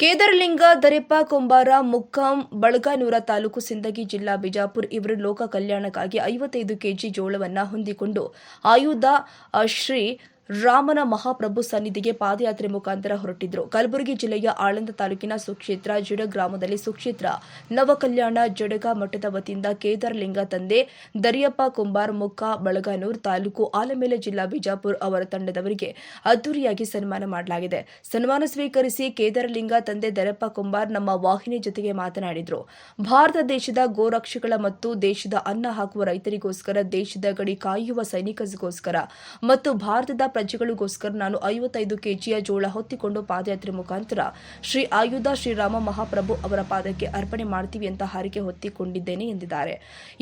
ಕೇದಾರಲಿಂಗ ದರೆಪ್ಪ ಕೊಂಬಾರ, ಮುಕ್ಕಾಂ, ಬಳಗಾನೂರ ತಾಲೂಕು ಸಿಂದಗಿ ಜಿಲ್ಲಾ ಬಿಜಾಪುರ್ ಇವರು ಲೋಕ ಕಲ್ಯಾಣಕ್ಕಾಗಿ ಐವತ್ತೈದು ಕೆಜಿ ಜೋಳವನ್ನು ಹೊಂದಿಕೊಂಡು ಆಯುಧ ಶ್ರೀ ರಾಮನ ಮಹಾಪ್ರಭು ಸನ್ನಿಧಿಗೆ ಪಾದಯಾತ್ರೆ ಮುಖಾಂತರ ಹೊರಟಿದ್ರು. ಕಲಬುರಗಿ ಜಿಲ್ಲೆಯ ಆಳಂದ ತಾಲೂಕಿನ ಸುಕ್ಷೇತ್ರ, ಜಡ ಗ್ರಾಮದಲ್ಲಿ ಸುಕ್ಷೇತ್ರ, ನವಕಲ್ಯಾಣ, ಜಡಗ ಮಠದ ವತಿಯಿಂದ ಕೇದಾರಲಿಂಗ ತಂದೆ ದರಿಯಪ್ಪ ಕುಂಬಾರ್ ಮುಕ್ಕ ಬಳಗಾನೂರ್ ತಾಲೂಕು ಆಲಮೇಲೆ ಜಿಲ್ಲಾ ಬಿಜಾಪುರ್ ಅವರ ತಂಡದವರಿಗೆ ಅದ್ದೂರಿಯಾಗಿ ಸನ್ಮಾನ ಮಾಡಲಾಗಿದೆ. ಸನ್ಮಾನ ಸ್ವೀಕರಿಸಿ ಕೇದಾರಲಿಂಗ ತಂದೆ ದರಪ್ಪ ಕುಂಬಾರ್ ನಮ್ಮ ವಾಹಿನಿ ಜೊತೆಗೆ ಮಾತನಾಡಿದರು. ಭಾರತ ದೇಶದ ಗೋರಕ್ಷಗಳ ಮತ್ತು ದೇಶದ ಅನ್ನ ಹಾಕುವ ರೈತರಿಗೋಸ್ಕರ ದೇಶದ ಗಡಿ ಕಾಯುವ ಸೈನಿಕರಿಗೋಸ್ಕರ ಮತ್ತು ಭಾರತದ ಪ್ರಜೆಗಳಿಗೋಸ್ಕರ ನಾನು ಐವತ್ತೈದು ಕೆಜಿಯ ಜೋಳ ಹೊತ್ತಿಕೊಂಡು ಪಾದಯಾತ್ರೆ ಮುಖಾಂತರ ಶ್ರೀ ಆಯುಧ ಶ್ರೀರಾಮ ಮಹಾಪ್ರಭು ಅವರ ಪಾದಕ್ಕೆ ಅರ್ಪಣೆ ಮಾಡ್ತೀವಿ ಅಂತ ಹಾರಿಕೆ ಹೊತ್ತಿಕೊಂಡಿದ್ದೇನೆ ಎಂದಿದ್ದಾರೆ.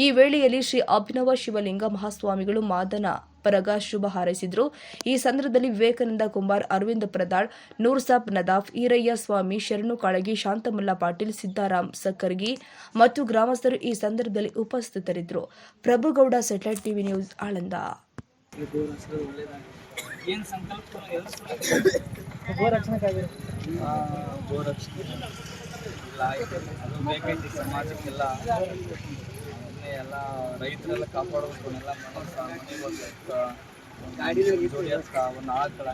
ಈ ವೇಳೆಯಲ್ಲಿ ಶ್ರೀ ಅಭಿನವ ಶಿವಲಿಂಗ ಮಹಾಸ್ವಾಮಿಗಳು ಮಾದನ ಪರಗ ಶುಭ ಹಾರೈಸಿದ್ರು. ಈ ಸಂದರ್ಭದಲ್ಲಿ ವಿವೇಕಾನಂದ ಕುಮಾರ್ ಅರವಿಂದ ಪ್ರದಾಳ್, ನೂರ್ಸಾಬ್ ನದಾಫ್, ಈರಯ್ಯ ಸ್ವಾಮಿ, ಶರಣು ಕಾಳಗಿ, ಶಾಂತಮಲ್ಲ ಪಾಟೀಲ್ ಸಿದ್ದಾರಾಮ್ ಸಕ್ಕರ್ಗಿ ಮತ್ತು ಗ್ರಾಮಸ್ಥರು ಈ ಸಂದರ್ಭದಲ್ಲಿ ಉಪಸ್ಥಿತರಿದ್ದರು. Prabhugouda, satellite TV news, Aland. ಏನು ಸಂಕಲ್ಪ? ಗೋರಕ್ಷಣೆಗಾಗಿ ಗೋರಕ್ಷಣೆ. ಇಲ್ಲ ಆಯ್ತು ಅದು ಬೇಕೈತಿ ಸಮಾಜಕ್ಕೆಲ್ಲ. ಎಲ್ಲ ರೈತರೆಲ್ಲ ಕಾಪಾಡಬೇಕು ಒಂದು ಆಕಳ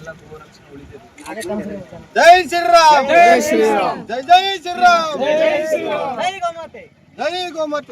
ಎಲ್ಲ ಗೋರಕ್ಷಣೆ ಉಳಿದಿದೆ. ಜೈ ಶ್ರೀರಾಮ್. ಜೈ ಶ್ರೀರಾಮ್. ಜೈ ಜೈ ಶ್ರೀರಾಮ್. ಜೈ ಗೋಮಾತೆ ಜೈ ಗೋಮಾತೆ.